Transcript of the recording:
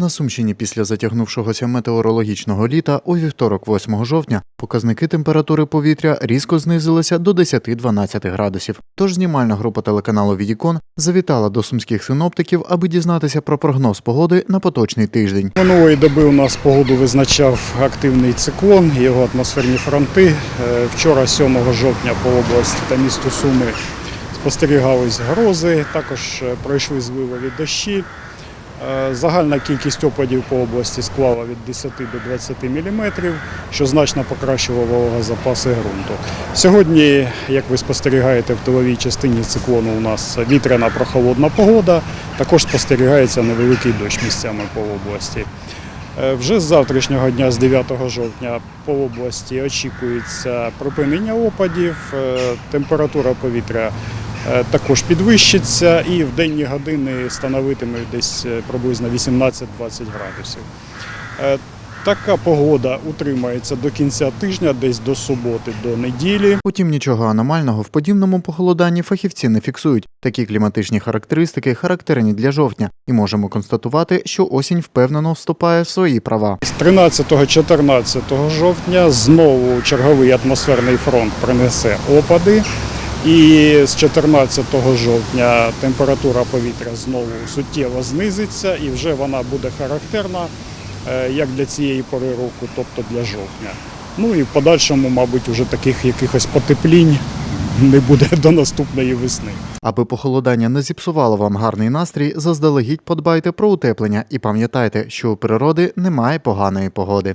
На Сумщині після затягнувшогося метеорологічного літа у вівторок, 8 жовтня, показники температури повітря різко знизилися до 10-12 градусів. Тож знімальна група телеканалу Відікон завітала до сумських синоптиків, аби дізнатися про прогноз погоди на поточний тиждень. Минулої доби у нас погоду визначав активний циклон, його атмосферні фронти. Е, Вчора, 7 жовтня, по області та місту Суми спостерігались грози, також е, пройшли зливові дощі. Е, Загальна кількість опадів по області склала від 10 до 20 мм, що значно покращило вологозапаси ґрунту. Сьогодні, як ви спостерігаєте в тиловій частині циклону, у нас вітряна прохолодна погода, також спостерігається невеликий дощ місцями по області. Е, Вже з завтрашнього дня, з 9 жовтня, по області очікується припинення опадів, е, температура повітря також підвищиться і в денні години становитиме десь е, приблизно 18-20 градусів. Е, Така погода утримається до кінця тижня, десь до суботи, до неділі. Утім, нічого аномального в подібному похолоданні фахівці не фіксують. Такі кліматичні характеристики характерні для жовтня, і можемо констатувати, що осінь впевнено вступає в свої права. З 13-14 жовтня знову черговий атмосферний фронт принесе опади. І з 14 жовтня температура повітря знову суттєво знизиться, і вже вона буде характерна е, як для цієї пори року, тобто для жовтня. Ну і в подальшому, мабуть, уже таких якихось потеплінь не буде до наступної весни. Аби похолодання не зіпсувало вам гарний настрій, заздалегідь подбайте про утеплення і пам'ятайте, що у природи немає поганої погоди.